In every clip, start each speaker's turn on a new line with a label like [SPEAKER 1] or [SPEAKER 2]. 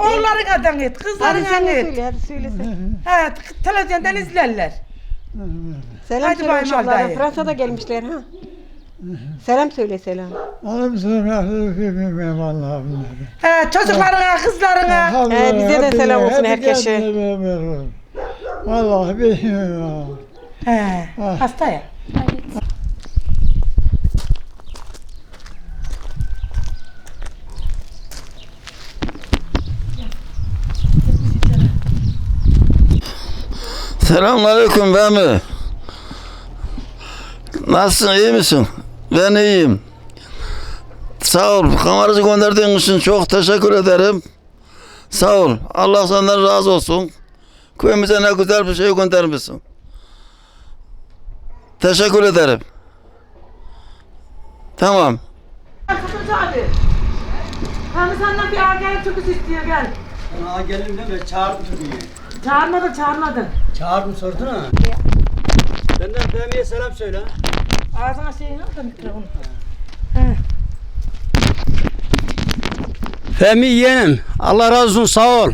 [SPEAKER 1] Oğullarına da et,
[SPEAKER 2] Hadi
[SPEAKER 1] kızlarına
[SPEAKER 2] sen de
[SPEAKER 1] et.
[SPEAKER 2] söyle hadi söyle sen.
[SPEAKER 1] Evet, televizyondan izlerler.
[SPEAKER 2] Selam
[SPEAKER 1] Hadi
[SPEAKER 2] söyle
[SPEAKER 1] bayım
[SPEAKER 2] uşaklara. Fransa'da gelmişler ha. Selam söyle selam.
[SPEAKER 3] Oğlum sırrı bilmiyorum Allah'ım.
[SPEAKER 1] He, çocuklarına, kızlarına.
[SPEAKER 2] Ee, bize de selam olsun herkese.
[SPEAKER 3] Vallahi bilmiyorum.
[SPEAKER 1] He, hasta ya.
[SPEAKER 4] Selamünaleyküm ben mi? Nasılsın iyi misin? Ben iyiyim. Sağ ol. Kamerası gönderdiğin için çok teşekkür ederim. Sağ ol. Allah senden razı olsun. Köyümüze ne güzel bir şey göndermişsin. Teşekkür ederim. Tamam.
[SPEAKER 1] Kızım abi. Hani senden bir ağabeyin türküsü istiyor gel.
[SPEAKER 5] Aa geldim deme çağırdım tabii.
[SPEAKER 1] Çağırmadın, çağırmadın.
[SPEAKER 5] Çağırdım sorduna. Benden Fehmi'ye selam söyle.
[SPEAKER 1] Ağzına şeyini al da mikrofonu.
[SPEAKER 5] Fehmi yeğenim Allah razı olsun sağ ol.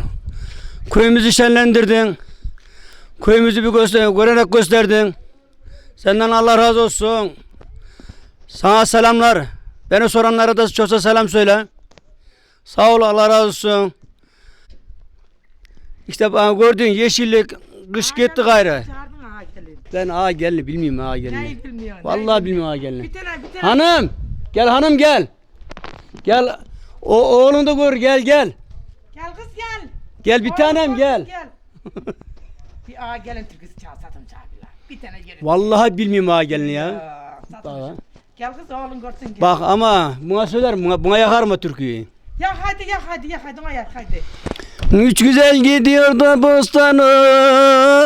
[SPEAKER 5] Köyümüzü şenlendirdin. Köyümüzü bir göster görerek gösterdin. Senden Allah razı olsun. Sana selamlar. Beni soranlara da çokça selam söyle. Sağ ol Allah razı olsun. İşte bana gördüğün yeşillik kış gitti gayrı.
[SPEAKER 1] Çağırdın ağa gelin.
[SPEAKER 5] Ben ağa gelini bilmiyorum ağa gelini.
[SPEAKER 1] Neyi bilmiyorsun?
[SPEAKER 5] Vallahi bilmiyorum ağa gelini.
[SPEAKER 1] Bir tane, bir tane.
[SPEAKER 5] Hanım gel hanım gel. Gel o oğlunu da gör gel gel.
[SPEAKER 1] Gel kız gel.
[SPEAKER 5] Gel bir tanem
[SPEAKER 1] Oğlum,
[SPEAKER 5] gel.
[SPEAKER 1] Gel. bir ağa gelin türküsü çalsatım çağırdılar. Bir tane gelin.
[SPEAKER 5] Vallahi bilmiyorum ağa gelini ya.
[SPEAKER 1] Ya, satın.
[SPEAKER 5] Bak,
[SPEAKER 1] Gel kız oğlun görsün gel.
[SPEAKER 5] bak ama buna söylerim buna, buna yakar mı türküyü?
[SPEAKER 1] Ya hadi ya hadi ya hadi yak hadi.
[SPEAKER 5] Üç güzel gidiyor da bostan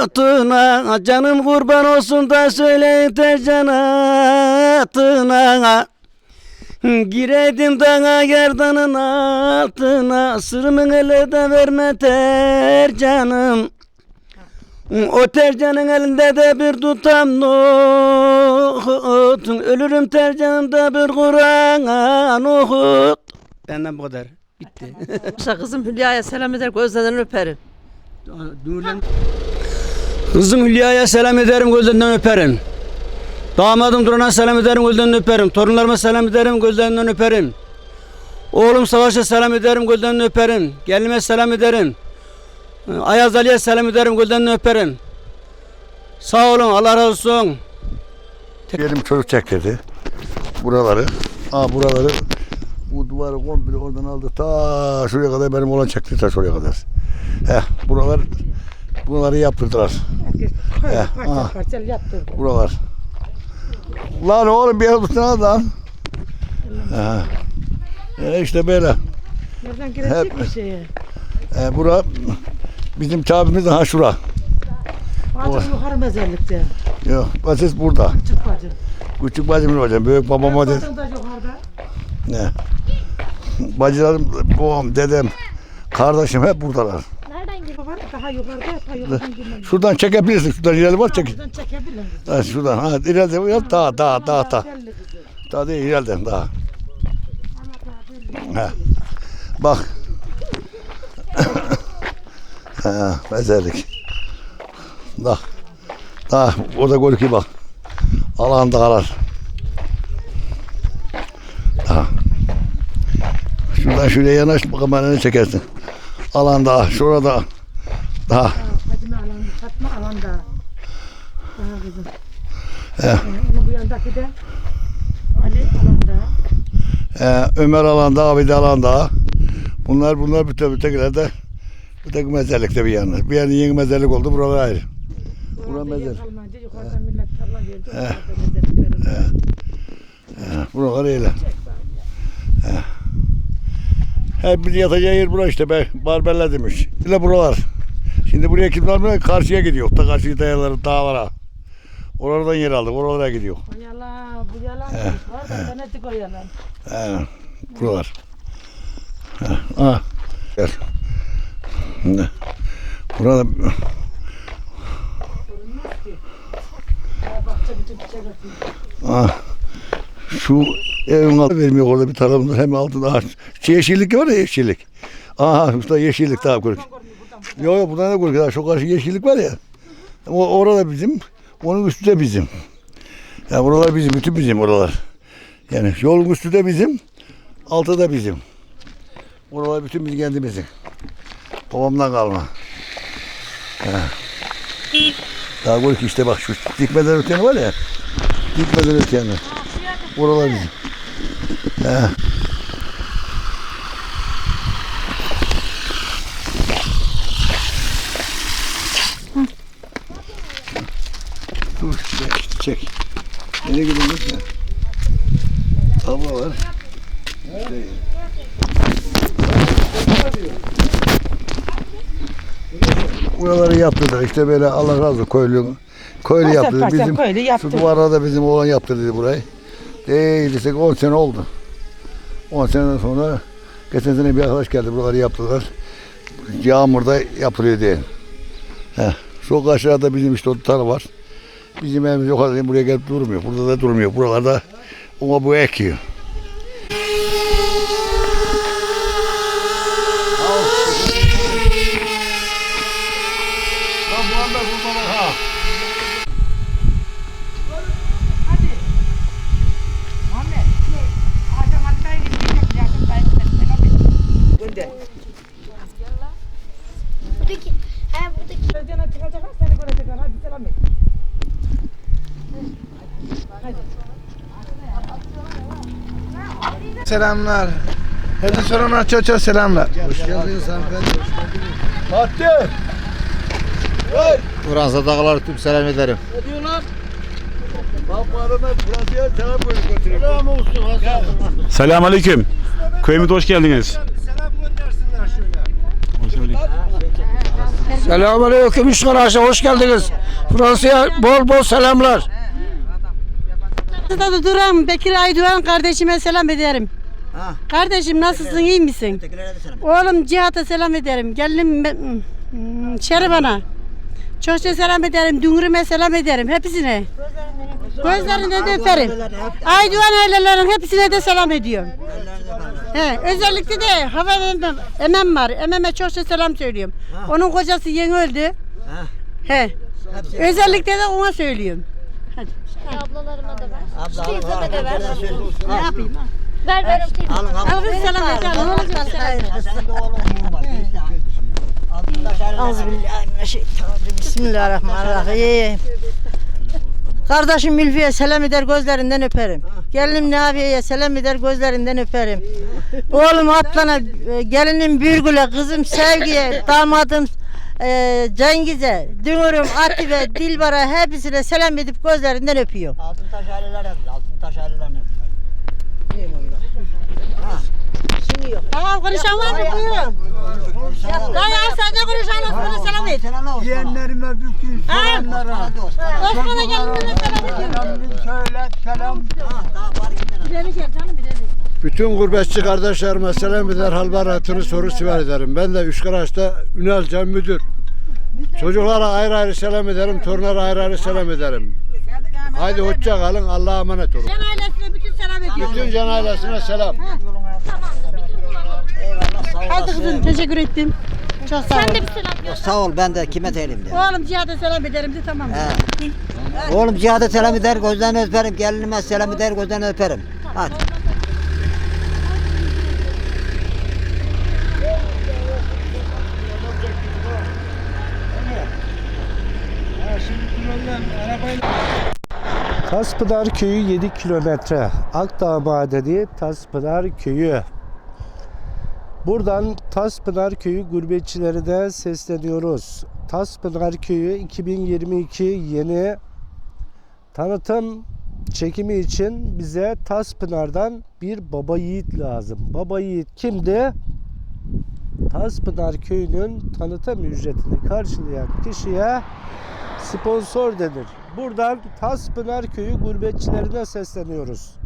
[SPEAKER 5] otuna Canım kurban olsun da söyle tercanatına Giredim dağa gerdanın altına. Sırrımın ele de verme tercanım. O tercanın elinde de bir tutam nohut. Ölürüm tercanında bir Kur'an nohut. Benden bu kadar. Bitti.
[SPEAKER 6] Kızım Hülya'ya selam eder gözlerinden öperim.
[SPEAKER 5] Kızım Hülya'ya selam ederim gözlerinden öperim. Damadım Duran'a selam ederim gözlerinden öperim. Torunlarıma selam ederim gözlerinden öperim. Oğlum Savaş'a selam ederim gözlerinden öperim. Gelinime selam ederim. Ayaz Ali'ye selam ederim gözlerinden öperim. Sağ olun Allah razı olsun.
[SPEAKER 7] Benim çocuk çektirdi. Buraları. Aa buraları. Bu duvarı komple oradan aldı. Ta şuraya kadar benim olan çekti ta şuraya kadar. Heh, buralar buraları yaptırdılar. Heh, aa,
[SPEAKER 1] Parçal yaptı.
[SPEAKER 7] buralar. Lan oğlum bir yer tutsana lan. Ha. E işte böyle.
[SPEAKER 1] Nereden girecek bir şeye?
[SPEAKER 7] E, bura bizim tabimiz ha şura.
[SPEAKER 1] Bacım yukarı mezarlıkta.
[SPEAKER 7] Yok, basit burada.
[SPEAKER 1] Çık bacım.
[SPEAKER 7] Küçük bacım hocam, büyük babam
[SPEAKER 1] yukarıda.
[SPEAKER 7] Ne? Bacılarım, babam, dedem, kardeşim hep buradalar.
[SPEAKER 1] Baban daha yukarıda daha yukarıdan girmem.
[SPEAKER 7] Şuradan çekebilirsin. Şuradan ileri var çek.
[SPEAKER 1] Buradan çekebilirim.
[SPEAKER 7] Ha, şuradan. Ha, ileride yap daha daha daha daha. Daha değil ileriden daha. Ha. Bak. ha, mezarlık. Bak. Daha orada gör ki bak. Alan dağlar. Daha. Şuradan şuraya yanaş kameranı çekersin. Alan dağ. Şurada. Daha.
[SPEAKER 1] Fatime alan, Fatma alanda. Daha kızım.
[SPEAKER 7] He.
[SPEAKER 1] Ee, Onun bu yandaki de Ali alanda.
[SPEAKER 7] Ee, Ömer alanda, Abid alanda. Bunlar bunlar bütün ötekiler de bir tek mezarlıkta bir yanı. Bir yanı yeni mezarlık oldu. Buralar ayrı. Bura mezar.
[SPEAKER 1] kalmayınca yukarıdan millet tarla verdi. Mezarlık verildi.
[SPEAKER 7] Ee, buralar öyle. Ee. Hep bir yatacağı yer bura işte be. Barberler demiş. Bile buralar. Şimdi buraya kim var Karşıya gidiyor. Ta karşı dayaları dağlara. Oralardan yer aldık. Oralara gidiyor.
[SPEAKER 1] O yalan, bu yalan. Var da denedik o yalan.
[SPEAKER 7] He, buralar. He, ah. Gel. Burada ah. Şu evin altı vermiyor orada bir tarafında hem altında ağaç. Şu yeşillik var ya yeşillik. Aha usta yeşillik daha kuruk. Yok yok buradan da kuruk. Daha Şu karşı yeşillik var ya. O, orada bizim. Onun üstü de bizim. Ya buralar bizim. Bütün bizim oralar. Yani yolun üstü de bizim. Altı da bizim. Buralar bütün bizim kendimizin. Babamdan kalma. Ha. Daha kuruk işte bak şu dikmeden öteni var ya. Dikmeden öteni. Oralar bizim. Dur çek çek. Nereye gidiyorsun ya? Abla var. Şey. Buraları yaptırdık işte böyle Allah razı olsun köylü köylü
[SPEAKER 1] Paşa
[SPEAKER 7] yaptırdı
[SPEAKER 1] paşa
[SPEAKER 7] bizim
[SPEAKER 1] köylü yaptı.
[SPEAKER 7] şu duvarda da bizim oğlan yaptırdı burayı. Değil desek 10 sene oldu. 10 seneden sonra geçen sene bir arkadaş geldi buraları yaptılar. Yağmurda yapılıyor diye. Heh. Şu aşağıda bizim işte o tarla var. Bizim evimiz yok kadar buraya gelip durmuyor. Burada da durmuyor. Buralarda ona bu ekiyor.
[SPEAKER 8] Selamlar. Hadi sorunlar çocuğa selamlar.
[SPEAKER 7] Fatih!
[SPEAKER 9] Fransa dağları tüm selam ederim.
[SPEAKER 7] Ne diyorlar? Selam götürüyor. Selam olsun Hasan.
[SPEAKER 10] Selam aleyküm. Köyümüze hoş geldiniz.
[SPEAKER 8] Selamünaleyküm Üsküdar'a hoş geldiniz. Fransa'ya bol bol selamlar.
[SPEAKER 2] Burada duran Bekir Aydoğan kardeşime selam ederim. Kardeşim nasılsın iyi misin? Oğlum Cihat'a selam ederim. Gelinim hmm, Şerifan'a. Çokça selam ederim. Dungurum'a selam ederim. Hepsine. Gözlerine de öperim. Aydoğan ailelerin hepsine de selam ediyorum. He, özellikle de hava emem, emem var. Ememe çokça selam söylüyorum. Onun kocası yeni öldü. He. Özellikle de ona söylüyorum.
[SPEAKER 11] Ablalarıma da ver. Şu teyzeme de ver.
[SPEAKER 2] Ne yapayım?
[SPEAKER 11] Ver ver o teyzeme.
[SPEAKER 2] Al kız selam et. al, Ne olacak
[SPEAKER 6] Euzubillahimineşşeytanirracim. Bismillahirrahmanirrahim. Kardeşim Mülfiye selam eder gözlerinden öperim. Gelinim Nafiye'ye selam eder gözlerinden öperim. Oğlum Atlan'a, e, gelinim Bürgül'e, kızım Sevgi'ye, damadım e, Cengiz'e, Dünürüm Atibe, Dilbar'a hepsine selam edip gözlerinden öpüyorum.
[SPEAKER 9] Altın taş aileler yazdı. Altın taş aileler ne?
[SPEAKER 2] Tamam konuşan var mı? Buyurun. Sen de konuşan Osman'a selam et.
[SPEAKER 3] Yeğenlerime bütün selamlara.
[SPEAKER 2] Osman'a geldiğinde selam ediyorum.
[SPEAKER 3] Söyle selam.
[SPEAKER 2] İleri gel canım ileri.
[SPEAKER 7] Bütün gurbetçi kardeşlerime selam eder, hal baratını soru siver ederim. Ben de Üsküdar'da Ünal Can Müdür. Çocuklara ayrı ayrı selam ederim, torunlara ayrı ayrı selam ederim. Haydi hoşça kalın, Allah'a emanet olun.
[SPEAKER 2] Can ailesine bütün selam ediyorum.
[SPEAKER 7] Bütün can ailesine selam.
[SPEAKER 2] Hadi kızım teşekkür ettim. Çok sağ ol.
[SPEAKER 11] Sen de bir selam gönder.
[SPEAKER 9] Sağ ol ben de kime değilim de.
[SPEAKER 2] Oğlum Cihat'a selam ederim de tamam.
[SPEAKER 9] Oğlum Cihat'a selam eder gözlerini öperim. Gelinime selam eder gözlerini öperim. Hadi.
[SPEAKER 8] Taspınar köyü 7 kilometre. Akdağ Madeni Taspınar köyü. Buradan Taspınar köyü gurbetçilerine sesleniyoruz. Taspınar köyü 2022 yeni tanıtım çekimi için bize Taspınar'dan bir baba yiğit lazım. Baba yiğit kimdi? Taspınar köyünün tanıtım ücretini karşılayan kişiye sponsor denir. Buradan Taspınar Köyü gurbetçilerine sesleniyoruz.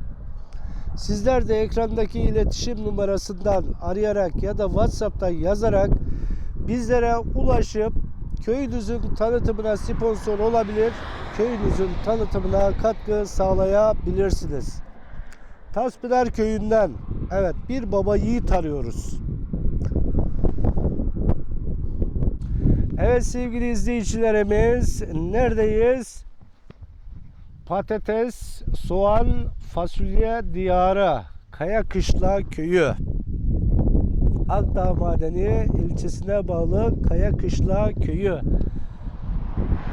[SPEAKER 8] Sizler de ekrandaki iletişim numarasından arayarak ya da WhatsApp'tan yazarak bizlere ulaşıp köyünüzün tanıtımına sponsor olabilir, köyünüzün tanıtımına katkı sağlayabilirsiniz. Taspınar köyünden evet bir baba yiğit arıyoruz. Evet sevgili izleyicilerimiz neredeyiz? Patates, soğan, fasulye diyarı Kaya Kışla köyü. Akdağ Madeni ilçesine bağlı Kaya Kışla köyü.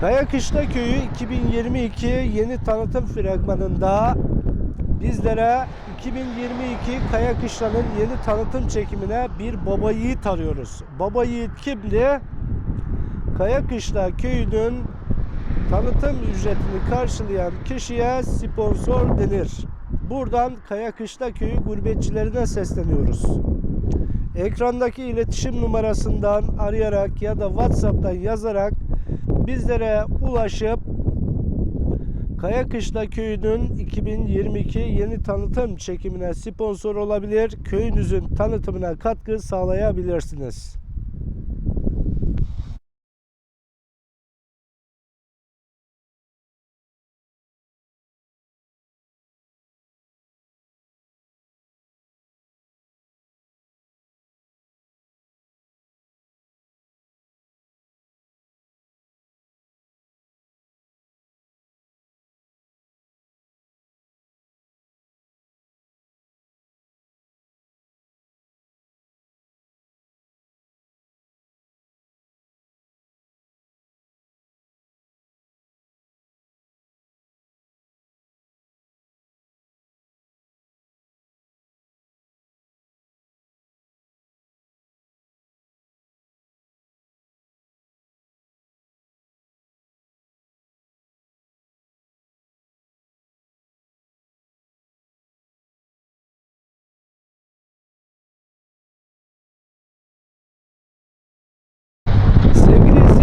[SPEAKER 8] Kaya Kışla köyü 2022 yeni tanıtım fragmanında bizlere 2022 Kaya Kışla'nın yeni tanıtım çekimine bir baba yiğit arıyoruz. Baba yiğit kimdi? Kaya Kışla köyünün tanıtım ücretini karşılayan kişiye sponsor denir. Buradan Kaya Kışla köyü gurbetçilerine sesleniyoruz. Ekrandaki iletişim numarasından arayarak ya da WhatsApp'tan yazarak bizlere ulaşıp Kaya Kışla Köyü'nün 2022 yeni tanıtım çekimine sponsor olabilir, köyünüzün tanıtımına katkı sağlayabilirsiniz.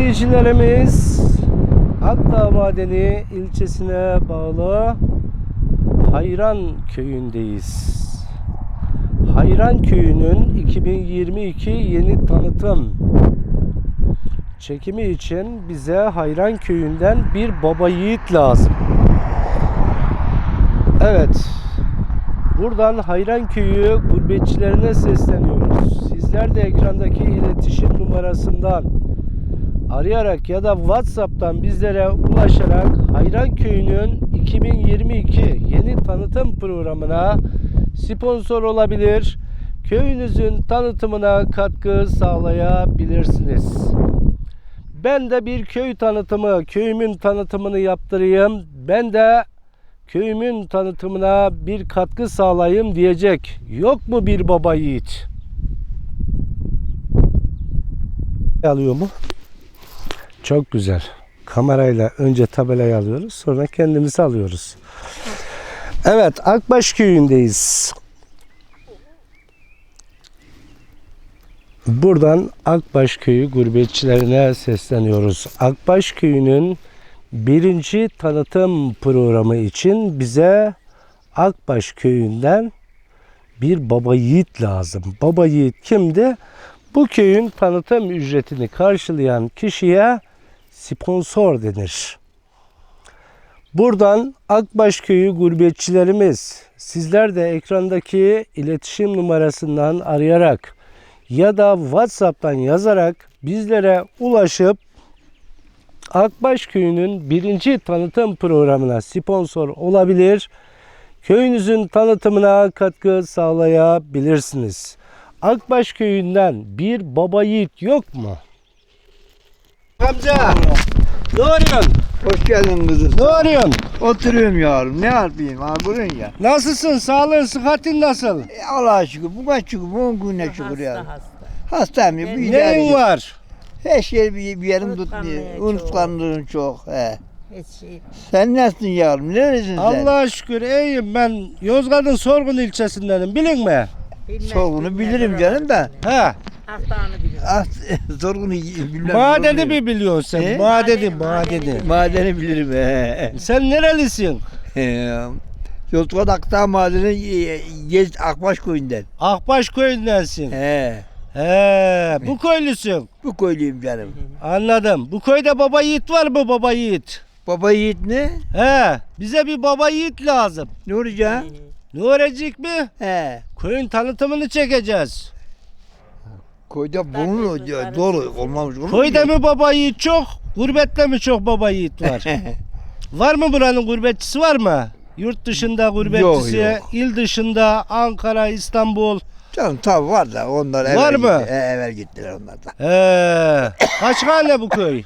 [SPEAKER 8] İzleyicilerimiz, Akdağ Madeni ilçesine bağlı Hayran köyündeyiz. Hayran köyünün 2022 yeni tanıtım çekimi için bize Hayran köyünden bir baba yiğit lazım. Evet. Buradan Hayran Köyü gurbetçilerine sesleniyoruz. Sizler de ekrandaki iletişim numarasından arayarak ya da WhatsApp'tan bizlere ulaşarak Hayran Köyü'nün 2022 yeni tanıtım programına sponsor olabilir. Köyünüzün tanıtımına katkı sağlayabilirsiniz. Ben de bir köy tanıtımı, köyümün tanıtımını yaptırayım. Ben de köyümün tanıtımına bir katkı sağlayayım diyecek. Yok mu bir baba yiğit? Alıyor mu? Çok güzel. Kamerayla önce tabelayı alıyoruz, sonra kendimizi alıyoruz. Evet, Akbaş köyündeyiz. Buradan Akbaş köyü gurbetçilerine sesleniyoruz. Akbaş köyünün birinci tanıtım programı için bize Akbaş köyünden bir baba yiğit lazım. Baba yiğit kimdi? Bu köyün tanıtım ücretini karşılayan kişiye sponsor denir. Buradan Akbaş köyü gurbetçilerimiz sizler de ekrandaki iletişim numarasından arayarak ya da WhatsApp'tan yazarak bizlere ulaşıp Akbaş Köyü'nün birinci tanıtım programına sponsor olabilir. Köyünüzün tanıtımına katkı sağlayabilirsiniz. Akbaş Köyü'nden bir baba yiğit yok mu? Amca, ne arıyorsun?
[SPEAKER 3] Hoş geldin kızım.
[SPEAKER 8] Ne arıyorsun?
[SPEAKER 3] Oturuyorum yavrum. Ne yapayım? Ha burun ya.
[SPEAKER 8] Nasılsın? Sağlığın, sıhhatin nasıl?
[SPEAKER 3] E, Allah'a şükür. Bu kaç şükür. Bu güne şükür ya. Hastayım ya. İdare
[SPEAKER 8] Neyin var?
[SPEAKER 3] Her şey bir, bir yerim tutmuyor. Unutkanlığın çok. He. Sen nasılsın yavrum? Neresin sen?
[SPEAKER 8] Allah'a şükür iyiyim ben. Yozgat'ın Sorgun ilçesindenim. Bilin mi?
[SPEAKER 3] Sorgunu bilirim canım da.
[SPEAKER 8] He.
[SPEAKER 3] Ah, sorgunu bilmem.
[SPEAKER 8] Madeni mi biliyorsun sen?
[SPEAKER 3] He?
[SPEAKER 8] Madeni, madeni.
[SPEAKER 3] Madeni bilirim. He.
[SPEAKER 8] Sen nerelisin?
[SPEAKER 3] He. Akdağ Madeni e, Gez Akbaş köyünden.
[SPEAKER 8] Akbaş köyündensin.
[SPEAKER 3] He.
[SPEAKER 8] He, bu köylüsün.
[SPEAKER 3] Bu köylüyüm canım.
[SPEAKER 8] Anladım. Bu köyde baba yiğit var mı baba yiğit?
[SPEAKER 3] Baba yiğit ne?
[SPEAKER 8] He, bize bir baba yiğit lazım.
[SPEAKER 3] Ne olacak?
[SPEAKER 8] Öğrenecek mi?
[SPEAKER 3] He.
[SPEAKER 8] Köyün tanıtımını çekeceğiz.
[SPEAKER 3] Koyda bulunur diyor, dolu olmamış olur?
[SPEAKER 8] Köyde mi baba yiğit çok, gurbette mi çok baba yiğit var? var mı buranın gurbetçisi var mı? Yurt dışında gurbetçisi,
[SPEAKER 3] yok.
[SPEAKER 8] il dışında Ankara, İstanbul.
[SPEAKER 3] Canım tabi var da onlar evvel
[SPEAKER 8] Var mı?
[SPEAKER 3] gitti- e, evvel gittiler onlar da.
[SPEAKER 8] He. Kaç hane bu köy?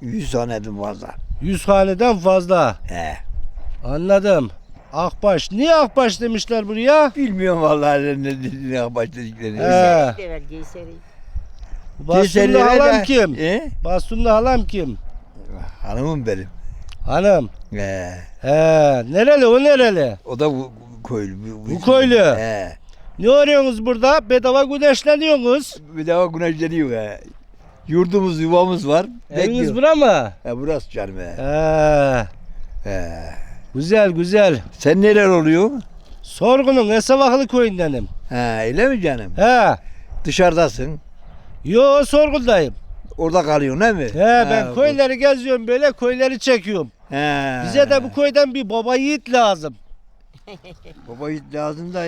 [SPEAKER 3] Yüz var da.
[SPEAKER 8] 100 haneden fazla.
[SPEAKER 3] He.
[SPEAKER 8] Anladım. Akbaş. Niye Akbaş demişler buraya?
[SPEAKER 3] Bilmiyorum vallahi ne dediğini başladıklarını.
[SPEAKER 8] He. Bastunlu halam kim?
[SPEAKER 3] E?
[SPEAKER 8] Bastunlu halam kim?
[SPEAKER 3] Hanımım benim.
[SPEAKER 8] Hanım.
[SPEAKER 3] He.
[SPEAKER 8] He. Nereli o nereli?
[SPEAKER 3] O da bu, bu köylü.
[SPEAKER 8] Bu köylü.
[SPEAKER 3] He.
[SPEAKER 8] Ne arıyorsunuz burada? Bedava güneşleniyorsunuz.
[SPEAKER 3] Bir daha güneşleniyor he. Yurdumuz, yuvamız var.
[SPEAKER 8] Eviniz
[SPEAKER 3] Bekliyor.
[SPEAKER 8] bura mı?
[SPEAKER 3] He, burası canım he.
[SPEAKER 8] He.
[SPEAKER 3] he.
[SPEAKER 8] Güzel güzel.
[SPEAKER 3] Sen neler oluyor?
[SPEAKER 8] Sorgunun Esavaklı köyündenim.
[SPEAKER 3] He, öyle mi canım?
[SPEAKER 8] He.
[SPEAKER 3] Dışarıdasın.
[SPEAKER 8] Yo sorgundayım.
[SPEAKER 3] Orada kalıyorsun değil mi?
[SPEAKER 8] He ben köyleri geziyorum böyle köyleri çekiyorum.
[SPEAKER 3] He.
[SPEAKER 8] Bize de bu köyden bir baba yiğit lazım.
[SPEAKER 3] Baba yiğit lazım da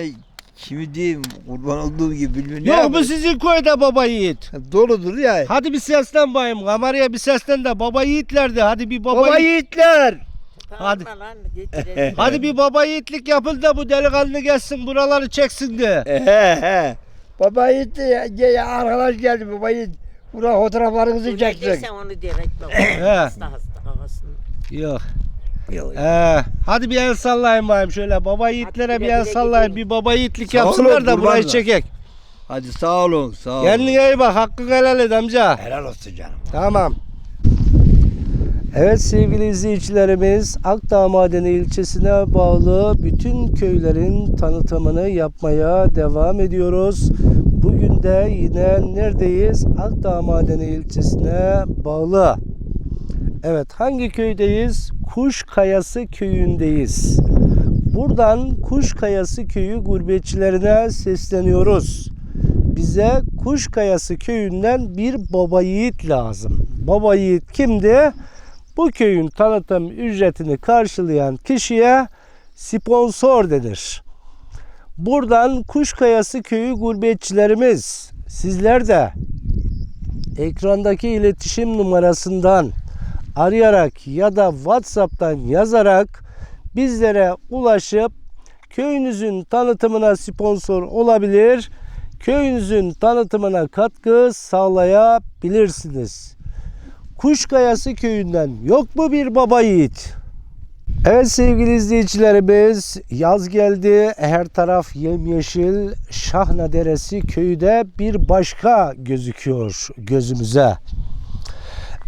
[SPEAKER 3] kimi diyeyim kurban olduğum gibi bilmiyorum.
[SPEAKER 8] Yok mu sizin köyde baba yiğit?
[SPEAKER 3] Doludur ya.
[SPEAKER 8] Hadi bir seslen bayım. Kameraya bir seslen de baba yiğitler de. Hadi bir baba,
[SPEAKER 3] Baba
[SPEAKER 8] yiğit.
[SPEAKER 3] yiğitler.
[SPEAKER 8] Hadi. Hadi bir baba yiğitlik yapın da bu delikanlı gelsin buraları çeksin de.
[SPEAKER 3] Baba yiğit ya, ya arkadaş geldi baba yiğit. Buraya fotoğraflarınızı çekecek.
[SPEAKER 6] onu direkt baba. Hasta hasta kafasını.
[SPEAKER 8] Yok.
[SPEAKER 3] Yok.
[SPEAKER 8] He. Hadi bir el sallayın bayım şöyle. Baba yiğitlere bir el sallayın. Bir baba yiğitlik
[SPEAKER 3] Sağ
[SPEAKER 8] yapsınlar
[SPEAKER 3] olun,
[SPEAKER 8] da burayı
[SPEAKER 3] kurbanlar.
[SPEAKER 8] çekek.
[SPEAKER 3] Hadi sağ olun sağ olun.
[SPEAKER 8] Kendine iyi bak. Hakkı helal et amca.
[SPEAKER 3] Helal olsun canım.
[SPEAKER 8] Tamam. Evet sevgili izleyicilerimiz Akdağ Madeni ilçesine bağlı bütün köylerin tanıtımını yapmaya devam ediyoruz. Bugün de yine neredeyiz? Akdağ Madeni ilçesine bağlı. Evet hangi köydeyiz? Kuş Kayası köyündeyiz. Buradan Kuş Kayası köyü gurbetçilerine sesleniyoruz bize Kuşkayası köyünden bir baba yiğit lazım. Baba yiğit kimdi? Bu köyün tanıtım ücretini karşılayan kişiye sponsor denir. Buradan Kuşkayası köyü gurbetçilerimiz sizler de ekrandaki iletişim numarasından arayarak ya da WhatsApp'tan yazarak bizlere ulaşıp köyünüzün tanıtımına sponsor olabilir köyünüzün tanıtımına katkı sağlayabilirsiniz. Kuşkayası köyünden yok mu bir baba yiğit? Evet sevgili izleyicilerimiz yaz geldi. Her taraf yemyeşil. Şahna Deresi köyü de bir başka gözüküyor gözümüze.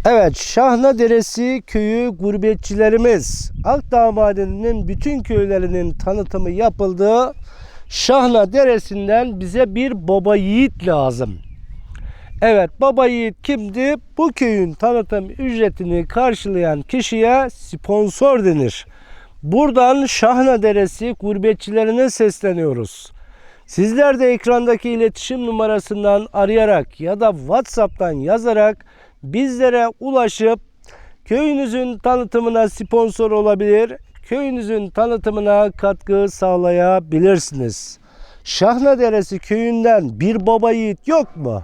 [SPEAKER 8] Evet Şahna Deresi köyü gurbetçilerimiz Akdağ Madeni'nin bütün köylerinin tanıtımı yapıldı. Şahna Deresi'nden bize bir baba yiğit lazım. Evet baba yiğit kimdi? Bu köyün tanıtım ücretini karşılayan kişiye sponsor denir. Buradan Şahna Deresi gurbetçilerine sesleniyoruz. Sizler de ekrandaki iletişim numarasından arayarak ya da WhatsApp'tan yazarak bizlere ulaşıp köyünüzün tanıtımına sponsor olabilir, köyünüzün tanıtımına katkı sağlayabilirsiniz. Şahna Deresi köyünden bir baba yiğit yok mu?